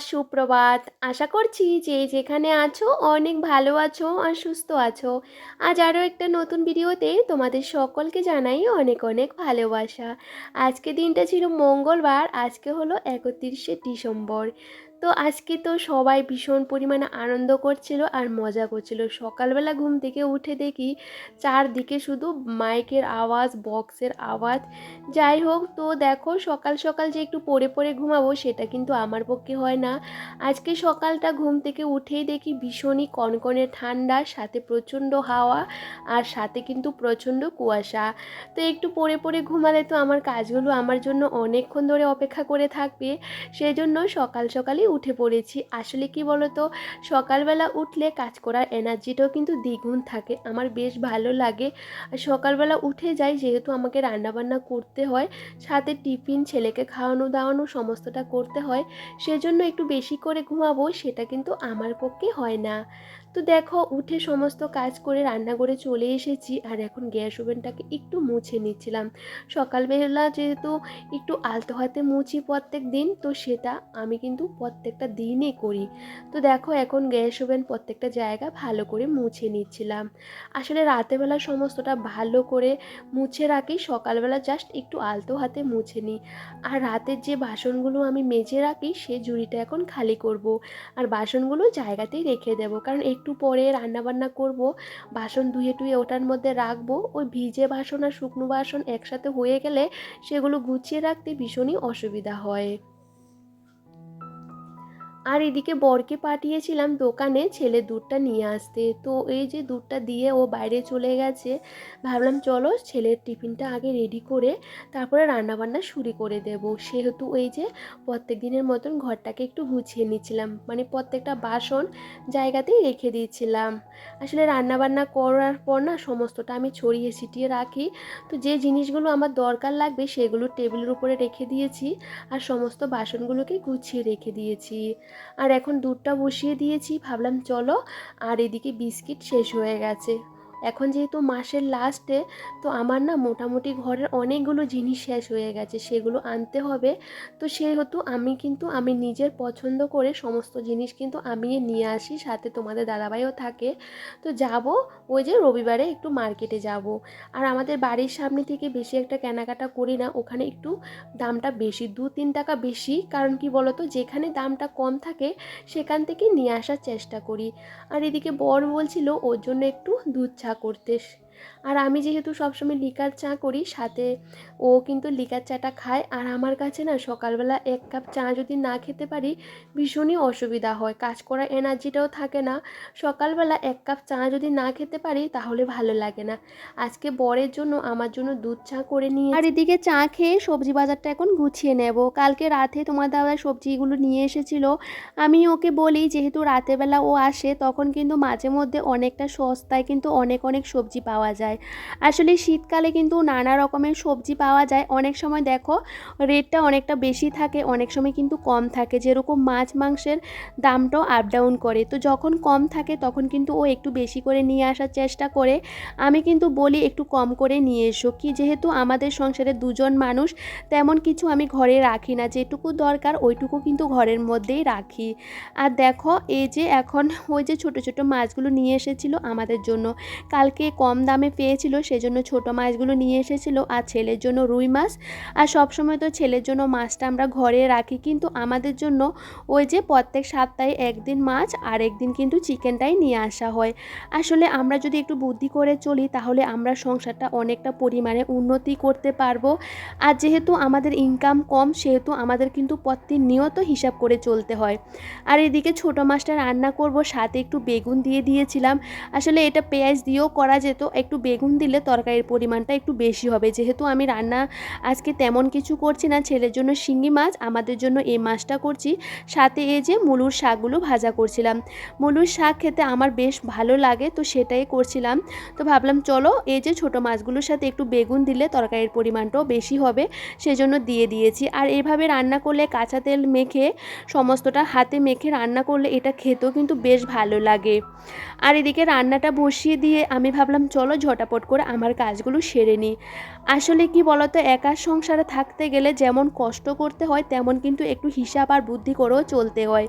সুপ্রভাত। আশা করছি যে যেখানে আছো অনেক ভালো আছো আর সুস্থ আছো। আজ আরও একটা নতুন ভিডিওতে তোমাদের সকলকে জানাই অনেক অনেক ভালোবাসা। আজকে দিনটা ছিল মঙ্গলবার, আজকে হলো একত্রিশে ডিসেম্বর। তো আজকে তো সবাই ভীষণ পরিমাণে আনন্দ করছিল আর মজা করছিল। সকালবেলা ঘুম থেকে উঠে দেখি চারদিকে শুধু মাইকের আওয়াজ, বক্সের আওয়াজ। যাই হোক, তো দেখো সকাল সকাল যে একটু পরে পরে ঘুমাবো সেটা কিন্তু আমার পক্ষে হয় না। আজকে সকালটা ঘুম থেকে উঠেই দেখি ভীষণই কনকনে ঠান্ডা, সাথে প্রচণ্ড হাওয়া আর সাথে কিন্তু প্রচণ্ড কুয়াশা। তো একটু পরে পরে ঘুমালে তো আমার কাজগুলো আমার জন্য অনেকক্ষণ ধরে অপেক্ষা করে থাকবে। সেই জন্য সকাল সকালই উঠে পড়েছি। আসলে কি বলতো? সকালবেলা উঠলে কাজ করার এনার্জিটাও কিন্তু দ্বিগুণ থাকে। আমার বেশ ভালো লাগে। সকালবেলা উঠে যাই যেহেতু আমাকে রান্নাবান্না করতে হয়, সাথে টিফিন, ছেলেকে খাওয়ানো দাওয়ানো সমস্তটা করতে হয়, সেজন্য একটু বেশি করে ঘুমাবো সেটা কিন্তু আমার পক্ষে হয় না। তো দেখো, উঠে সমস্ত কাজ করে রান্না করে চলে এসেছি আর এখন গ্যাস ওভেনটাকে একটু মুছে নিচ্ছিলাম। সকালবেলা যেহেতু একটু আলতো হাতে মুছি প্রত্যেক দিন, তো সেটা আমি কিন্তু প্রত্যেকটা দিনই করি। তো দেখো এখন গ্যাস ওভেন প্রত্যেকটা জায়গা ভালো করে মুছে নিচ্ছিলাম। আসলে রাতেবেলা সমস্তটা ভালো করে মুছে রাখি, সকালবেলা জাস্ট একটু আলতো হাতে মুছে নিই। আর রাতের যে বাসনগুলো আমি মেজে রাখি, সে ঝুড়িটা এখন খালি করব। আর বাসনগুলো জায়গাতেই রেখে দেবো। কারণ একটু পরে রান্নাবান্না করব, বাসন ধুয়ে টুয়ে ওটার মধ্যে রাখব। ওই ভিজে বাসন আর শুকনো বাসন একসাথে হয়ে গেলে সেগুলো গুছিয়ে রাখতে ভীষণই অসুবিধা হয়। আর এদিকে বরকে পাঠিয়েছিলাম দোকানে ছেলে দুধটা নিয়ে আসতে। তো এই যে দুধটা দিয়ে ও বাইরে চলে গেছে, ভাবলাম চলো ছেলের টিফিনটা আগে রেডি করে তারপরে রান্নাবান্না শুরু করে দেব। সেহেতু এই যে প্রত্যেক দিনের মতন ঘরটাকে একটু গুছিয়ে নিচ্ছিলাম মানে প্রত্যেকটা বাসন জায়গাতেই রেখে দিয়েছিলাম। আসলে রান্নাবান্না করার পর না সমস্তটা আমি ছড়িয়ে ছিটিয়ে রাখি। তো যে জিনিসগুলো আমার দরকার লাগবে সেগুলো টেবিলের উপরে রেখে দিয়েছি আর সমস্ত বাসনগুলোকে গুছিয়ে রেখে দিয়েছি। আর এখন দুধটা বসিয়ে দিয়েছি ভাবলাম চলো আর এদিকে বিস্কিট শেষ হয়ে গেছে। এখন যেহেতু মাসের লাস্টে তো আমার না মোটামুটি ঘরের অনেকগুলো জিনিস শেষ হয়ে গেছে, সেগুলো আনতে হবে। তো সেহেতু আমি কিন্তু, আমি নিজের পছন্দ করে সমস্ত জিনিস কিন্তু আমি নিয়ে আসি, সাথে তোমাদের দাদাভাইও থাকে। তো যাব, ওই যে রবিবারে একটু মার্কেটে যাব। আর আমাদের বাড়ির সামনে থেকে বেশি একটা কেনাকাটা করি না, ওখানে একটু দামটা বেশি, দু তিন টাকা বেশি। কারণ কি বলতো, যেখানে দামটা কম থাকে, সেখান থেকে নিয়ে আসার চেষ্টা করি। আর এদিকে বর বলছিল, ওর জন্য একটু দুধ চা করতে আর আমি যেহেতু সবসময় লিকার চা করি সাথে ও কিন্তু লিকার চাটা খায়। আর আমার কাছে না সকালবেলা এক কাপ চা যদি না খেতে পারি, ভীষণই অসুবিধা হয়। কাজ করার এনার্জিটাও থাকে না। সকালবেলা এক কাপ চা যদি না খেতে পারি, তাহলে ভালো লাগে না। আজকে বরের জন্য আমার জন্য দুধ চা করে নিয়ে আর এদিকে চা খেয়ে সবজি বাজারটা এখন গুছিয়ে নেব। কালকে রাতে তোমার দাদা সবজিগুলো নিয়ে এসেছিল। আমি ওকে বলি, যেহেতু রাতেরবেলা ও আসে, তখন কিন্তু মাঝে মধ্যে অনেকটা সস্তায় কিন্তু অনেক অনেক সবজি পাওয়া যায়। আসলে শীতকালে কিন্তু নানা রকমের সবজি পাওয়া যায়। অনেক সময় দেখো রেটটা অনেকটা বেশি থাকে, অনেক সময় কিন্তু কম থাকে। যেরকম মাছ মাংসের দামটাও আপ ডাউন করে। তো যখন কম থাকে, তখন কিন্তু ও একটু বেশি করে নিয়ে আসার চেষ্টা করে। আমি কিন্তু বলি একটু কম করে নিয়ে এসো। কি যেহেতু আমাদের সংসারে দুজন মানুষ, তেমন কিছু আমি ঘরে রাখি না। যেটুকু দরকার, ওইটুকু কিন্তু ঘরের মধ্যেই রাখি। আর দেখো, এই যে এখন ওই যে ছোট ছোট মাছগুলো নিয়ে এসেছিল আমাদের জন্য। কালকে কম দামে পেয়েছিল, সেজন্য ছোট মাছগুলো নিয়ে এসেছিল। আর ছেলের জন্য রুই মাছ। আর সবসময় তো ছেলের জন্য মাছটা আমরা ঘরে রাখি, কিন্তু আমাদের জন্য ওই যে প্রত্যেক সপ্তাহে একদিন মাছ আর একদিন কিন্তু চিকেনটাই নিয়ে আসা হয়। আসলে আমরা যদি একটু বুদ্ধি করে চলি, তাহলে আমরা সংসারটা অনেকটা পরিমাণে উন্নতি করতে পারব। আর যেহেতু আমাদের ইনকাম কম, সেহেতু আমাদের কিন্তু প্রতিনিয়ত হিসাব করে চলতে হয়। আর এদিকে ছোট মাছটা রান্না করব, সাথে একটু বেগুন দিয়ে দিয়েছিলাম। আসলে এটা পেঁয়াজ দিয়েও করা যেত, একটু বেগুন দিলে তরকারির পরিমাণটা একটু বেশি হবে। যেহেতু আমি রান্না আজকে তেমন কিছু করছি না, ছেলের জন্য শিঙ্গি মাছ, আমাদের জন্য এই মাছটা করছি। সাথে এই যে মুলুর শাকগুলো ভাজা করছিলাম। মুলুর শাক খেতে আমার বেশ ভালো লাগে, তো সেটাই করছিলাম। তো ভাবলাম চলো এই যে ছোটো মাছগুলোর সাথে একটু বেগুন দিলে তরকারির পরিমাণটাও বেশি হবে, সেজন্য দিয়ে দিয়েছি। আর এভাবে রান্না করলে কাঁচা তেল মেখে, সমস্তটা হাতে মেখে রান্না করলে এটা খেতেও কিন্তু বেশ ভালো লাগে। আর এদিকে রান্নাটা বসিয়ে দিয়ে আমি ভাবলাম চলো ঝটাপট করে আমার কাজগুলো সেরে নিই। আসলে কি বলতো একার সংসারে থাকতে গেলে যেমন কষ্ট করতে হয়, তেমন কিন্তু একটু হিসাব আর বুদ্ধি করেও চলতে হয়।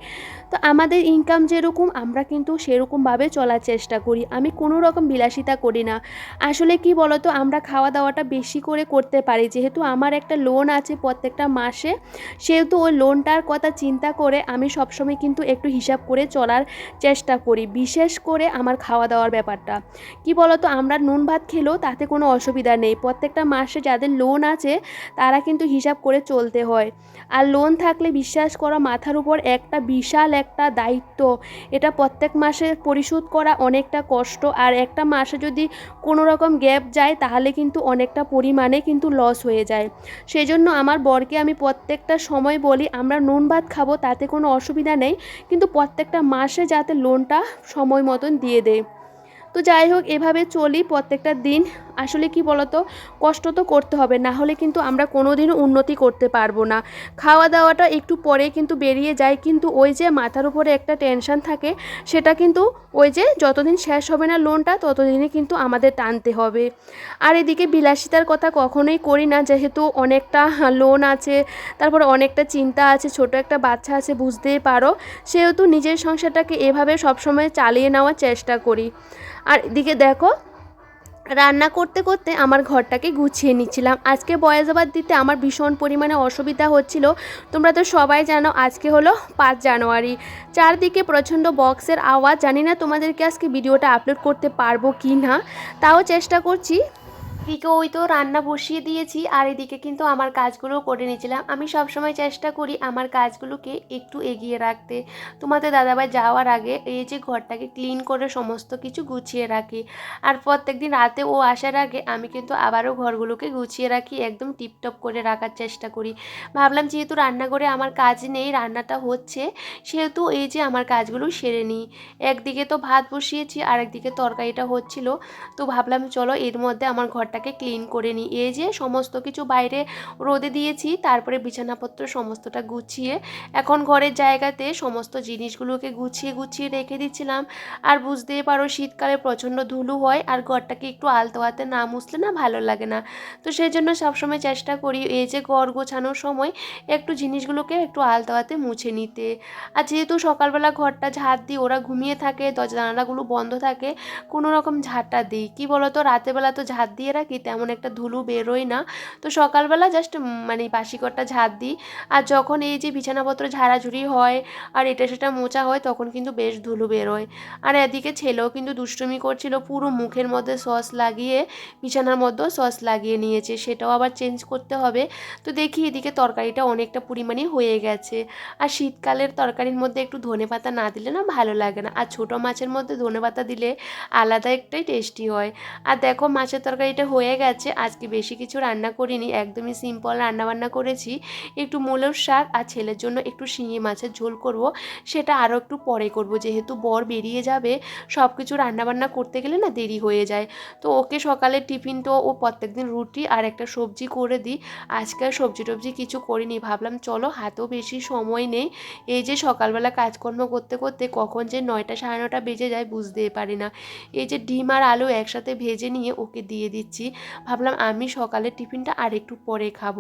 তো আমাদের ইনকাম যেরকম, আমরা কিন্তু সেরকমভাবে চলার চেষ্টা করি। আমি কোনো রকম বিলাসিতা করি না। আসলে কি বলতো, আমরা খাওয়া দাওয়াটা বেশি করে করতে পারি। যেহেতু আমার একটা লোন আছে প্রত্যেকটা মাসে, সেহেতু ওই লোনটার কথা চিন্তা করে আমি সবসময় কিন্তু একটু হিসাব করে চলার চেষ্টা করি, বিশেষ করে আমার খাওয়া দাওয়ার ব্যাপারটা। কি বলতো, আমরা নুন ভাত খেলেও তাতে কোনো অসুবিধা নেই। প্রত্যেকটা মাসে যাদের লোন আছে, তারা কিন্তু হিসাব করে চলতে হয়। আর লোন থাকলে বিশ্বাস করা মাথার উপর একটা বিশাল একটা দায়িত্ব। এটা প্রত্যেক মাসে পরিশোধ করা অনেকটা কষ্ট। আর একটা মাসে যদি কোনো রকম গ্যাপ যায়, তাহলে কিন্তু অনেকটা পরিমাণে কিন্তু লস হয়ে যায়। সেই জন্য আমার বরকে আমি প্রত্যেকটা সময় বলি, আমরা নুন ভাত খাব, তাতে কোনো অসুবিধা নেই। কিন্তু প্রত্যেকটা মাসে যাতে লোনটা সময় মতন দিয়ে দেয়। তো যাই হোক, এভাবে চলি প্রত্যেকটা দিন। আসলে কি বলতো, কষ্ট তো করতে হবে, না হলে কিন্তু আমরা কোনো দিনও উন্নতি করতে পারব না। খাওয়া দাওয়াটা একটু পরে কিন্তু বেরিয়ে যায়, কিন্তু ওই যে মাথার উপরে একটা টেনশন থাকে, সেটা কিন্তু ওই যে যতদিন শেষ হবে না লোনটা ততদিনই কিন্তু আমাদের টানতে হবে। আর এদিকে বিলাসিতার কথা কখনোই করি না, যেহেতু অনেকটা লোন আছে, তারপরে অনেকটা চিন্তা আছে, ছোট একটা বাচ্চা আছে, বুঝতেই পারো। সেহেতু নিজের সংসারটাকে এভাবে সবসময় চালিয়ে নেওয়ার চেষ্টা করি। আর এদিকে দেখো, রান্না করতে করতে আমার ঘরটাকে গুছিয়ে নিচ্ছিলাম। আজকে বয়স আবার দিতে আমার ভীষণ পরিমাণে অসুবিধা হচ্ছিল। তোমরা তো সবাই জানো, আজকে হলো পাঁচ জানুয়ারি। চারদিকে প্রচণ্ড বক্সের আওয়াজ। জানি না তোমাদেরকে আজকে ভিডিওটা আপলোড করতে পারব কি না তাও চেষ্টা করছি। এদিকে ওই তো রান্না বসিয়ে দিয়েছি, আর এদিকে কিন্তু আমার কাজগুলো করে নিয়েছিলাম। আমি সবসময় চেষ্টা করি আমার কাজগুলোকে একটু এগিয়ে রাখতে। তোমাদের দাদাভাই যাওয়ার আগে এই যে ঘরটাকে ক্লিন করে সমস্ত কিছু গুছিয়ে রাখি। আর প্রত্যেক দিন রাতে ও আসার আগে আমি কিন্তু আবারও ঘরগুলোকে গুছিয়ে রাখি, একদম টিপটপ করে রাখার চেষ্টা করি। ভাবলাম যেহেতু রান্নাঘরে আমার কাজ নেই, রান্নাটা হচ্ছে, সেহেতু এই যে আমার কাজগুলো সেরে নিই। একদিকে তো ভাত বসিয়েছি আর একদিকে তরকারিটা হচ্ছিল। তো ভাবলাম চলো এর মধ্যে আমার ঘরটাকে ক্লিন করে নিই। এই যে সমস্ত কিছু বাইরে রোদে দিয়েছি, তারপরে বিছানাপত্র সমস্তটা গুছিয়ে এখন ঘরের জায়গাতে সমস্ত জিনিসগুলোকে গুছিয়ে গুছিয়ে রেখে দিচ্ছিলাম। আর বুঝতেই পারো শীতকালে প্রচণ্ড ধুলো হয়, আর ঘরটাকে একটু আলতো হাতে না মুছলে না ভালো লাগে না। তো সেই জন্য সবসময় চেষ্টা করি এই যে ঘর গোছানোর সময় একটু জিনিসগুলোকে একটু আলতো হাতে মুছে নিতে। আর যেহেতু সকালবেলা ঘরটা ঝাঁট দিই ওরা ঘুমিয়ে থাকে দরজা জানালাগুলো বন্ধ থাকে, কোনো রকম ঝাড়টা দিই। কী বলো তো রাতেরবেলা তো ঝাঁট দিয়ে তেমন একটা ধুলো বেরোয় না। তো সকালবেলা জাস্ট মানে বাসিকরটা ঝাড় দিই। আর যখন এই যে বিছানাপত্র ঝাড়াঝুড়ি হয় আর এটা সেটা মোচা হয় তখন কিন্তু বেশ ধুলো বেরোয়। আর এদিকে ছেলেও কিন্তু দুষ্টুমি করছিল, পুরো মুখের মধ্যে সস লাগিয়ে, বিছানার মধ্যেও সস লাগিয়ে নিয়েছে। সেটাও আবার চেঞ্জ করতে হবে। তো দেখি এদিকে তরকারিটা অনেকটা পরিমাণে হয়ে গেছে। আর শীতকালের তরকারির মধ্যে একটু ধনে পাতা না দিলে না ভালো লাগে না। আর ছোটো মাছের মধ্যে ধনে পাতা দিলে আলাদা একটাই টেস্টি হয়। আর দেখো মাছের তরকারিটা হয়ে গেছে। আজকে বেশি কিছু রান্না করিনি, একদমই সিম্পল রান্নাবান্না করেছি। একটু মূলের শাক আর ছেলের জন্য একটু শিঙি মাছের ঝোল করব, সেটা আরও একটু পরে করব। যেহেতু বর বেরিয়ে যাবে সব কিছু রান্নাবান্না করতে গেলে না দেরি হয়ে যায়। তো ওকে সকালে টিফিন তো ও প্রত্যেকদিন রুটি আর একটা সবজি করে দিই। আজকে সবজি টবজি কিছু করিনি। ভাবলাম চলো হাতেও বেশি সময় নেই। এই যে সকালবেলা কাজকর্ম করতে করতে কখন যে নয়টা সাড়ে নটা বেজে যায় বুঝতেই পারি না। এই যে ডিম আর আলু একসাথে ভেজে নিয়ে ওকে দিয়ে দিচ্ছি। ভাবলাম আমি সকালের টিফিনটা আর একটু পরে খাব।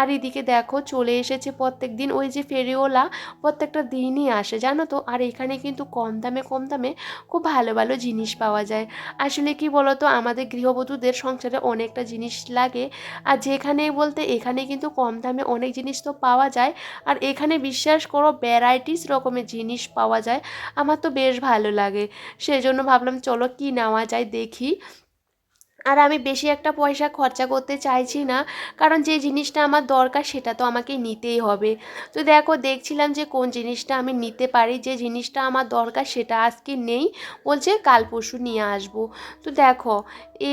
আর এদিকে দেখো চলে এসেছে প্রত্যেক দিন ওই যে ফেরিওলা প্রত্যেকটা দিনই আসে, জানো তো? আর এখানে কিন্তু কম দামে কম দামে খুব ভালো ভালো জিনিস পাওয়া যায়। আসলে কি বলতো? আমাদের গৃহবধূদের সংসারে অনেকটা জিনিস লাগে। আর যেখানে বলতে এখানে কিন্তু কম দামে অনেক জিনিস তো পাওয়া যায়। আর এখানে বিশ্বাস করো ভ্যারাইটিস রকমের জিনিস পাওয়া যায়। আমার তো বেশ ভালো লাগে। সেই জন্য ভাবলাম চলো কি নেওয়া যায় দেখি। আর আমি বেশি একটা পয়সা খরচা করতে চাইছি না, কারণ যে জিনিসটা আমার দরকার সেটা তো আমাকে নিতেই হবে। তো দেখো, দেখছিলাম যে কোন জিনিসটা আমি নিতে পারি, যে জিনিসটা আমার দরকার সেটা আজকে নেই, বলছে কাল পরশু নিয়ে আসব। তো দেখো,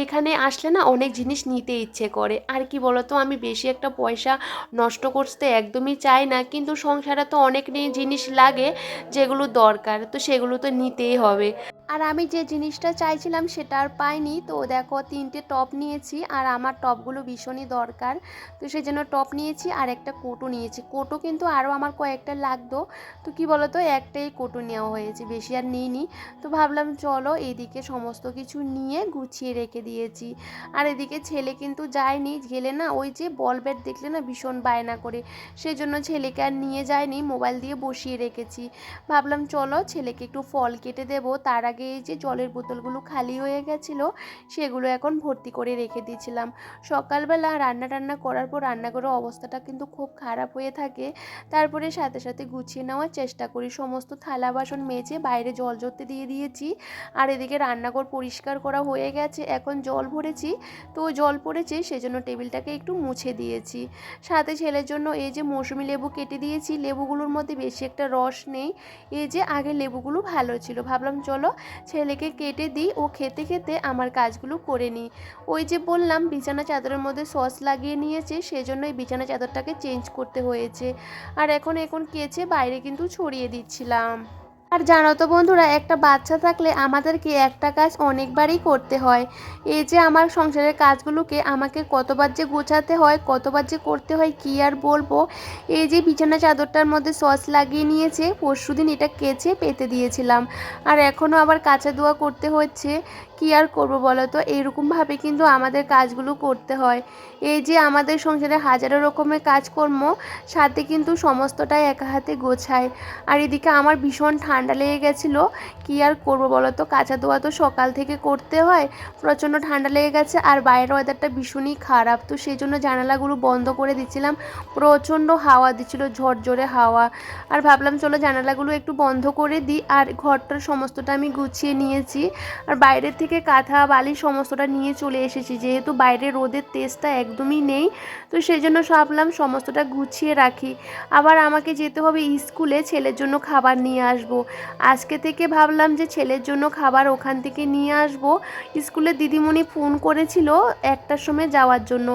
এখানে আসলে না অনেক জিনিস নিতে ইচ্ছে করে, আর কি বলতো, আমি বেশি একটা পয়সা নষ্ট করতে একদমই চাই না, কিন্তু সংসারে তো অনেক জিনিস লাগে যেগুলো দরকার, তো সেগুলো তো নিতেই হবে। আর আমি যে জিনিসটা চাইছিলাম সেটা আর পাইনি। তো দেখো তিনটে টপ নিয়েছি আর আমার টপগুলো ভীষণই দরকার। তো সেই জন্য টপ নিয়েছি আর একটা কোটো নিয়েছি। কোটো কিন্তু আরও আমার কয়েকটা লাগতো। তো কি বলো তো একটাই কোটো নেওয়া হয়েছে, বেশি আর নিইনি। তো ভাবলাম চলো এদিকে সমস্ত কিছু নিয়ে গুছিয়ে রেখে দিয়েছি। আর এদিকে ছেলে কিন্তু যায়নি, গেলে না ওই যে বল ব্যাট দেখলে না ভীষণ বায়না করে। সেই জন্য ছেলেকে আর নিয়ে যায়নি মোবাইল দিয়ে বসিয়ে রেখেছি। ভাবলাম চলো ছেলেকে একটু ফল কেটে দেবো, তার আগে এই যে জলের বোতলগুলো খালি হয়ে গেছিল, সেগুলো এখন ভর্তি করে রেখে দিয়েছিলাম। সকালবেলা রান্না টান্না করার পর রান্নাঘরের অবস্থাটা কিন্তু খুব খারাপ হয়ে থাকে। তারপরে সাথে সাথে গুছিয়ে নেওয়ার চেষ্টা করি। সমস্ত থালা বাসন মেজে বাইরে জল জড়তে দিয়ে দিয়েছি। আর এদিকে রান্নাঘর পরিষ্কার করা হয়ে গেছে। এখন জল ভরেছি। তো জল পড়েছে, সেজন্য টেবিলটাকে একটু মুছে দিয়েছি। সাথে ছেলের জন্য এই যে মৌসুমি লেবু কেটে দিয়েছি। লেবুগুলোর মধ্যে বেশি একটা রস নেই। এই যে আগে লেবুগুলো ভালো ছিল। ভাবলাম চলো ছেলেকে কেটে দিই, ও খেতে খেতে আমার কাজগুলো করে নিই। ওই যে বললাম, বিছানা চাদরের মধ্যে সস লাগিয়ে নিয়েছে সেজন্য এই বিছানা চাদরটাকে চেঞ্জ করতে হয়েছে। আর এখন এখন কেচে বাইরে কিন্তু ছড়িয়ে দিচ্ছিলাম। আর জানো তো বন্ধুরা, একটা বাচ্চা থাকলে আমাদেরকে একটা কাজ অনেকবারই করতে হয়। এই যে আমার সংসারের কাজগুলোকে আমাকে কতবার যে গোছাতে হয়, কতবার যে করতে হয়, কি আর বলব? এই যে বিছানা চাদরটার মধ্যে সস লাগিয়ে নিয়েছে, পরশুদিন এটা কেচে পেতে দিয়েছিলাম। আর এখনও আবার কাঁচা দোয়া করতে হচ্ছে। কি আর করব বলো তো? এইরকমভাবে কিন্তু আমাদের কাজগুলো করতে হয়। এই যে আমাদের সংসারে হাজারো রকমের কাজকর্ম, সাথে কিন্তু সমস্তটাই একা হাতে গোছায়। আর এদিকে আমার ভীষণ ঠান্ডা লেগে গেছিল। কি আর করব বলো তো? কাঁচা ধোয়া তো সকাল থেকে করতে হয়, প্রচণ্ড ঠান্ডা লেগে গেছে আর বাইরের ওয়েদারটা ভীষণই খারাপ। তো সেই জন্য জানালাগুলো বন্ধ করে দিচ্ছিলাম। প্রচণ্ড হাওয়া দিচ্ছিল, ঝরঝরে হাওয়া। আর ভাবলাম চলো জানালাগুলো একটু বন্ধ করে দিই। আর ঘরটার সমস্তটা আমি গুছিয়ে নিয়েছি। আর বাইরের থেকে কাঁথা, বালি সমস্তটা নিয়ে চলে এসেছি। যেহেতু বাইরে রোদের তেজটা একদমই নেই, তো সেই জন্য ভাবলাম সমস্তটা গুছিয়ে রাখি। আবার আমাকে যেতে হবে স্কুলে, ছেলের জন্য খাবার নিয়ে আসব। আজকে থেকে ভাবলাম যে ছেলের জন্য খাবার ওখান থেকে নিয়ে আসব। স্কুলে দিদিমণি ফোন করেছিল একটার সময় যাওয়ার জন্য।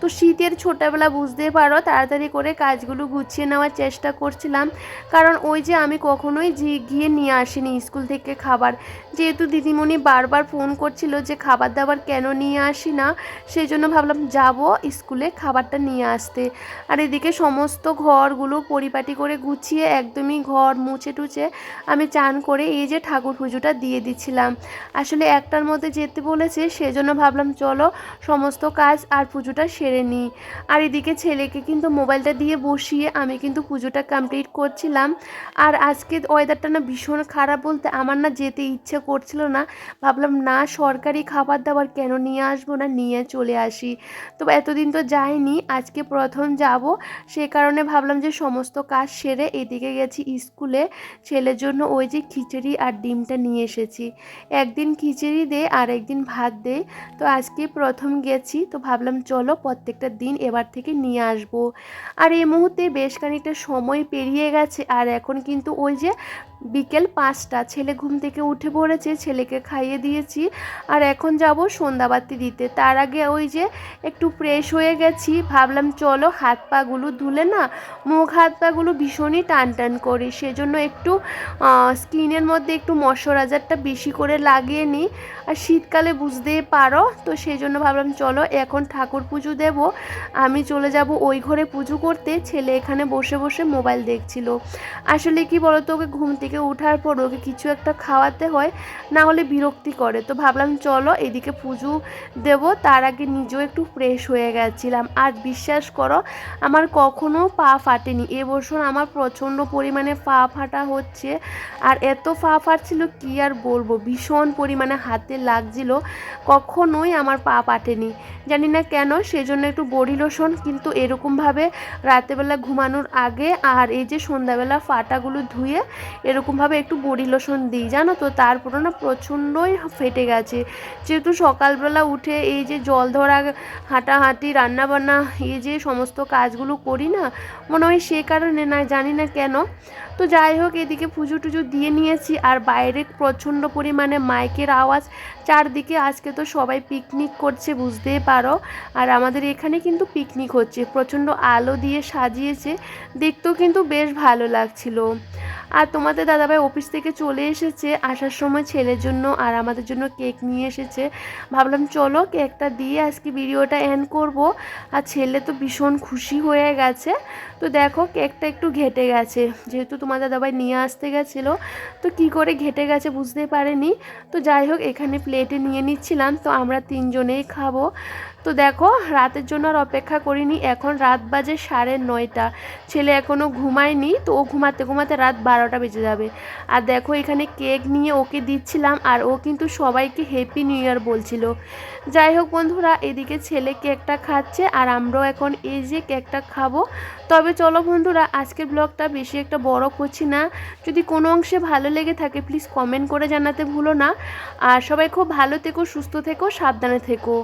তো শীতের ছোটোবেলা বুঝতে পারো, তাড়াতাড়ি করে কাজগুলো গুছিয়ে নেওয়ার চেষ্টা করছিলাম। কারণ ওই যে আমি কখনোই গিয়ে নিয়ে আসিনি স্কুল থেকে খাবার। যেহেতু দিদিমণি বারবার ফোন করছিল যে খাবার দাবার কেন নিয়ে আসি না সেই জন্য ভাবলাম যাব স্কুলে খাবারটা নিয়ে আসতে। আর এদিকে সমস্ত ঘরগুলো পরিপাটি করে গুছিয়ে একদমই ঘর মুছে টুছে আমি চান করে এই যে ঠাকুর পুজোটা দিয়ে দিচ্ছিলাম। আসলে একটার মধ্যে যেতে বলেছে, সেজন্য ভাবলাম চলো সমস্ত কাজ আর পুজোটা সেরে নিই। আর এদিকে ছেলেকে কিন্তু মোবাইলটা দিয়ে বসিয়ে আমি কিন্তু পুজোটা কমপ্লিট করছিলাম। আর আজকে ওয়েদারটা না ভীষণ খারাপ বলতে আমার না যেতে ইচ্ছে করছিল না। ভাবলাম না সরকারি খাবার দাবার কেন নিয়ে আসব না? নিয়ে চলে আসি। তো এতদিন তো যাইনি, আজকে প্রথম যাব। সে কারণে ভাবলাম যে সমস্ত কাজ সেরে এদিকে গেছি স্কুলে। ছেলের জন্য ওই যে খিচুড়ি আর ডিমটা নিয়ে এসেছি। একদিন খিচুড়ি দে, আর একদিন ভাত দে। তো আজকে প্রথম গেছি, তো ভাবলাম চলো প্রত্যেকটা দিন এবার থেকে নিয়ে আসব। আর এই মুহূর্তে বেশ খানিকটা সময় পেরিয়ে গেছে, আর এখন কিন্তু ওই যে বিকেল পাঁচটা, ছেলে ঘুম থেকে উঠে পড়েছে, ছেলেকে খাইয়ে দিয়েছি। আর এখন যাব সন্ধ্যাবাতি দিতে। তার আগে ওই যে একটু ফ্রেশ হয়ে গেছি, ভাবলাম চলো হাত পাগুলো ধুলে না মুখ হাত পাগুলো ভীষণই টান টান করি। সেজন্য একটু স্কিনের মধ্যে একটু ময়শ্চারাইজারটা বেশি করে লাগিয়ে নিই। আর শীতকালে বুঝতেই পারো, তো সেই জন্য ভাবলাম চলো এখন ঠাকুর পুজো দেব। আমি চলে যাব ওই ঘরে পুজো করতে। ছেলে এখানে বসে বসে মোবাইল দেখছিল। আসলে কি বলতো, ওকে ঘুম থেকে ওঠার পর ওকে কিছু একটা খাওয়াতে হয়, না হলে বিরক্তি করে। তো ভাবলাম, চলো এদিকে পুজো দেব। তার আগে নিজেও একটু ফ্রেশ হয়ে গেছিলাম। আর বিশ্বাস করো, আমার কখনো পা ফাটেনি। এবছর আমার প্রচণ্ড পরিমাণে পা ফাটা হচ্ছে। আর এত পা ফাটছিল, কি আর বলব? ভীষণ পরিমাণে হাতে লাগছিল। কখনোই আমার পা ফাটেনি। জানি না কেন, সেজন্য একটু বডি লোশন কিন্তু এরকমভাবে রাতেবেলা ঘুমানোর আগে আর এই যে সন্ধ্যাবেলা ফাটাগুলো ধুয়ে এরকমভাবে একটু বডি লোশন দিই, জানো তো? তারপরে না প্রচণ্ডই ফেটে গেছে। যেহেতু সকালবেলা উঠে এই যে জল ধরা, হাঁটাহাঁটি, রান্নাবান্না, এই যে সমস্ত কাজগুলো করি না, মনে হয় সে কারণে না, জানি না কেন। তো যাই হোক, এদিকে পুজো টুজো দিয়ে নিয়েছি আর বাইরে প্রচণ্ড পরিমাণে মাইকের আওয়াজ। চারদিকে আজকে তো সবাই পিকনিক করছে, বুঝতেই পারো। আর আমাদের এখানে কিন্তু পিকনিক হচ্ছে, প্রচণ্ড আলো দিয়ে সাজিয়েছে। দেখতেও কিন্তু বেশ ভালো লাগছিল। আর তোমাদের দাদাভাই অফিস থেকে চলে এসেছে আসার সময় ছেলের জন্য আর আমাদের জন্য কেক নিয়ে এসেছে। ভাবলাম, চলো কেকটা দিয়ে আজকে ভিডিওটা এন্ড করব। আর ছেলে তো ভীষণ খুশি হয়ে গেছে। তো দেখো কেকটা একটু ঘেটে গেছে। যেহেতু তোমার দাদাভাই নিয়ে আসতে গেছিল, তো কি করে ঘেটে গেছে বুঝতে পারেনি। তো যাই হোক, এখানে প্লেটে নিয়ে নিচ্ছিলাম। তো আমরা তিনজনেই খাব। তো দেখো, রাতের জন্য আর অপেক্ষা করিনি। এখন রাত বাজে সাড়ে নয়টা। ছেলে এখনও ঘুমায়নি, তো ও ঘুমাতে ঘুমাতে রাত বারোটা বেজে যাবে। আর দেখো, এখানে কেক নিয়ে ওকে দিচ্ছিলাম, আর ও কিন্তু সবাইকে হ্যাপি নিউ ইয়ার বলছিল। যাই হোক বন্ধুরা, এদিকে ছেলে কেকটা খাচ্ছে, আর আমরাও এখন এই যে কেকটা খাব। তবে চলো বন্ধুরা, আজকের ব্লগটা বেশি একটা বড় করছি না। যদি কোনো অংশে ভালো লেগে থাকে প্লিজ কমেন্ট করে জানাতে ভুলো না। আর সবাই খুব ভালো থেকো, সুস্থ থেকো, সাবধানে থেকো।